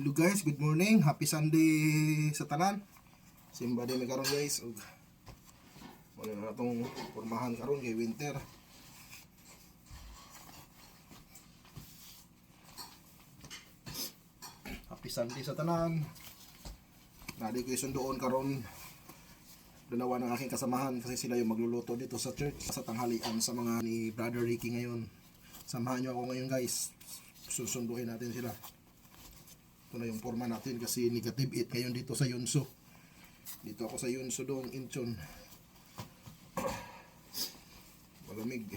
Hello guys, good morning. Happy Sunday sa tanan. Simba din karon guys. Ug wala na natong pormahan karon kay winter. Happy Sunday sa tanan. Nadi ko sundoon karon dalawa ng aking kasamahan kasi sila yung magluluto dito sa church sa tanghalian sa mga ni Brother Ricky ngayon. Samahan niyo ako ngayon guys. Susunduin natin sila. Ito na yung forma natin kasi negative 8 ngayon dito sa Yunso. Dito ako sa Yunso doong Incheon. Malamig.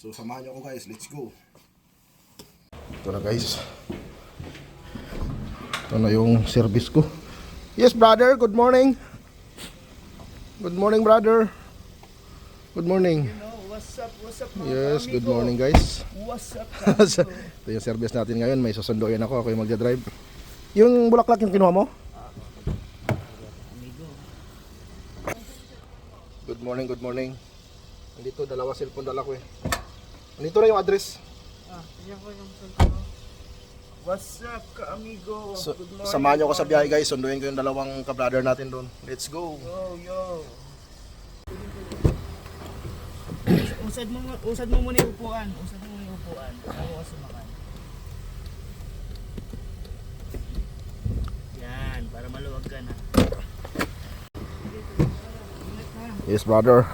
So samahan niyo ako guys, let's go. Ito na guys. Ito na yung service ko. Yes brother, good morning. Good morning brother. Good morning. What's up, what's up mga Yes, good amigo? morning guys. What's up, Ito yung service natin ngayon. May susunduin ako. Ako yung magdadrive. Yung bulaklak yung kinuha mo? amigo? Good morning, good morning. Nandito, dalawa cellphone dala ko eh. Nandito na yung address. Ah, yan ko yung cellphone. What's up, ka amigo? So, Good morning, samahan nyo ako sa biyahe guys. Sunduin ko yung dalawang kabrother natin doon. Let's go. Yo, yo. Usad mo usad mo muna upuan. Usad mo muna upuan. Ako kasi makan. Yan, para maluwag ka na. Yes, brother.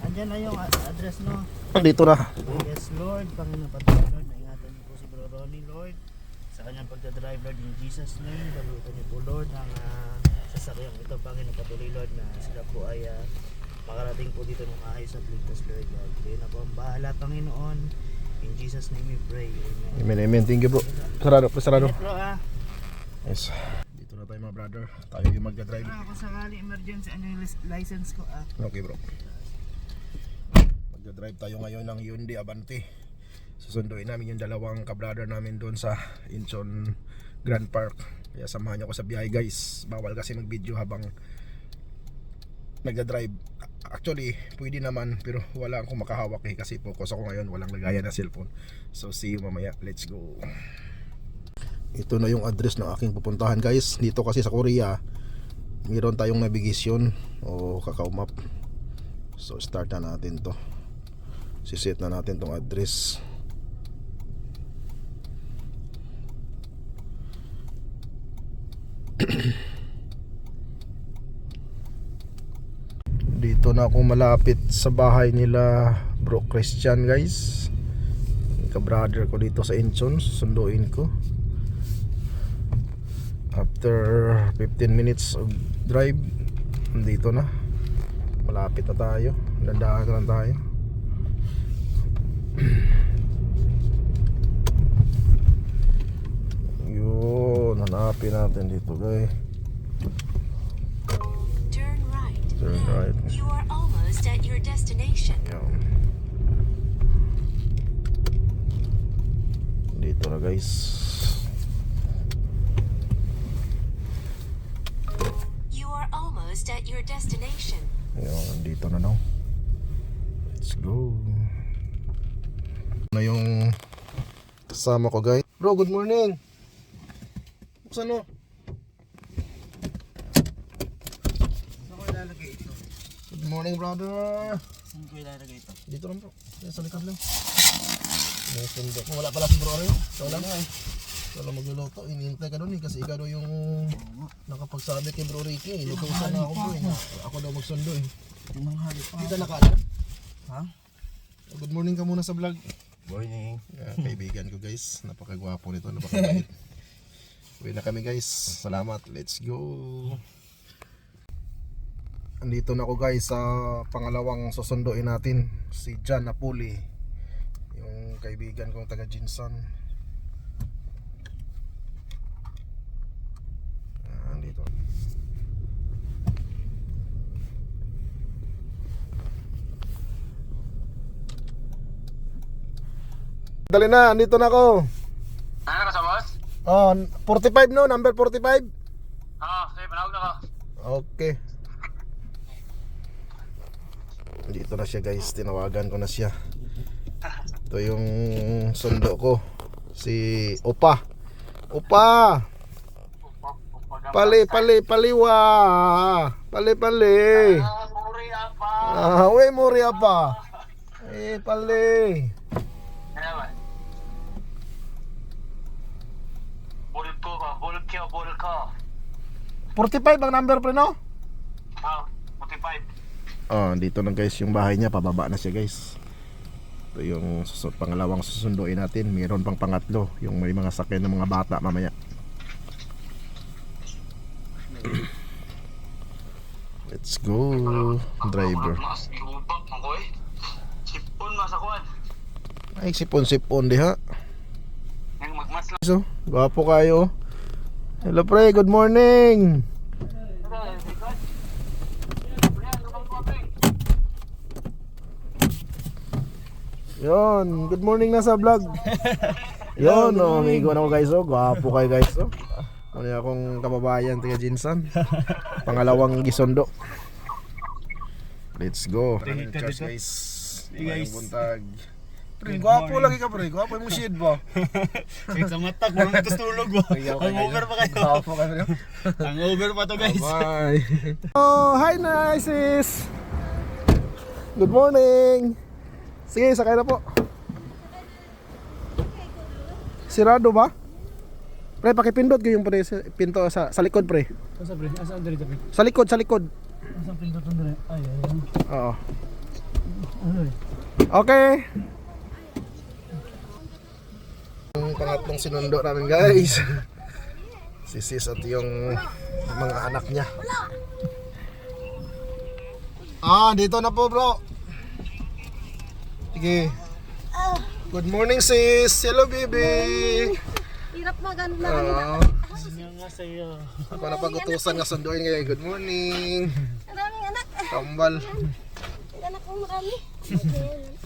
Andyan na yung address no. Nandito na. Yes, Lord. Panginoon Patuloy, Lord. Naingatan niyo po si Bro Ronnie, Lord. Sa kanyang pagdadrive, Lord, in Jesus' name. Balutan niyo po, Lord, ang uh, sasakyang ito, Panginoon Patuloy, Lord, na sila po ay ah, makarating po dito ng ayos at ligtas, Lord God. Kayo na po ang bahala, Panginoon. In Jesus' name we pray. Amen. Amen, amen. Thank you bro. Sarado, sarado. Ingat, bro, ah. Yes. Dito na tayo mga brother. Tayo yung magdadrive. Ah, kung sakali emergency, ano yung license ko, ah. Okay bro. Magdadrive tayo ngayon ng Hyundai Avante. Susunduin namin yung dalawang kabrother namin doon sa Incheon Grand Park. Kaya samahan niyo ako sa biyahe guys. Bawal kasi mag-video habang nagdadrive. Actually, pwede naman pero wala akong makahawak eh kasi focus ako ngayon. Walang lagayan na cellphone. So see you mamaya. Let's go. Ito na yung address ng aking pupuntahan guys. Dito kasi sa Korea, mayroon tayong navigation o kakao map. So start na natin to. Siset na natin tong address. Dito na ako malapit sa bahay nila Bro Christian guys. Ka-brother ko dito sa Incheon, susunduin ko. After 15 minutes of drive, dito na. Malapit na tayo. Dandahan na lang tayo. Yun, hanapin natin dito guys. Turn right. You are almost at your destination. Yan. Dito na guys. You are almost at your destination. Ayun, dito na daw. Let's go. Na yung kasama ko guys. Bro, good morning. Buksan mo. Saan ko ilalagay ito? Good morning, brother. Saan ko ilalagay ito? Dito lang bro. Yan, sa likod lang. May sundo. Kung wala pala si bro Aryo. Ikaw lang. Ikaw lang magluluto. Inihintay ka doon eh. Kasi ikaw daw yung nakapagsabi kay bro Ricky. eh. Lutusan na ako bro eh. Ako daw magsundo eh. Tinanghali pa. Hindi ka nakaala. Ha? Good morning ka muna sa vlog. Morning. Yeah, kaibigan ko guys. Napakagwapo nito. Napakabait. Uwi na kami guys. Salamat. Let's go. Andito na ako guys sa pangalawang susunduin natin. Si John Napoli. Yung kaibigan kong taga Jinsan. Ah, Andito. Dali na, andito na ako. Ano ka sa boss? Oh, 45 no, number 45. Oo, sige, panawag na ko. Okay. Dito na siya guys, tinawagan ko na siya. Ito yung sundo ko. Si Opa. Upa. Pali, pali, paliwa. Pali, pali. Ah, we muri apa? Eh, pali. Bulkyo, bulko. 45 ang number pre no? Ah, 45. Oh, dito na guys yung bahay niya, pababa na siya guys. Ito yung susu- pangalawang susunduin natin. Mayroon pang pangatlo, yung may mga sakyan ng mga bata mamaya. Let's go, driver. Sipon mas akuan. Ay, sipon-sipon di ha. Nang magmas lang. So, gwapo kayo. Hello pre, good morning. Yon, good morning na sa vlog. Yon, oh, amigo na ko guys, oh. Gwapo kayo guys, oh. Ano yung akong kababayan, tiga Jinsan. Pangalawang gisondo. Let's go. Cheers guys. Guys. Buntag. Pre, gwapo lagi ka pre. Gwapo yung shade ba? Sa mata, kung gusto tulog mo. Ang over pa kayo. Gwapo ka pre. Ang over pa to guys. Bye. oh, hi Nices. Good morning. Sige, sakay na po. Sirado ba? Pre, pakipindot ko yung pre, pinto sa, sa likod pre. Asa pre? Asa ang dali pre? Sa likod, sa likod. Asa ang pinto dali? Ay, ay, ay. Oo. Eh? Okay. Ang pangatlong sinundo namin guys. Si sis at yung mga anak niya. Ah, dito na po bro. Sige. Good morning sis. Hello baby. Hirap mag na Ah, Ano nga sa'yo? ako na pagutusan nga sunduin ngayon. Good morning. Maraming anak. Kambal. Ang anak kong marami. Okay.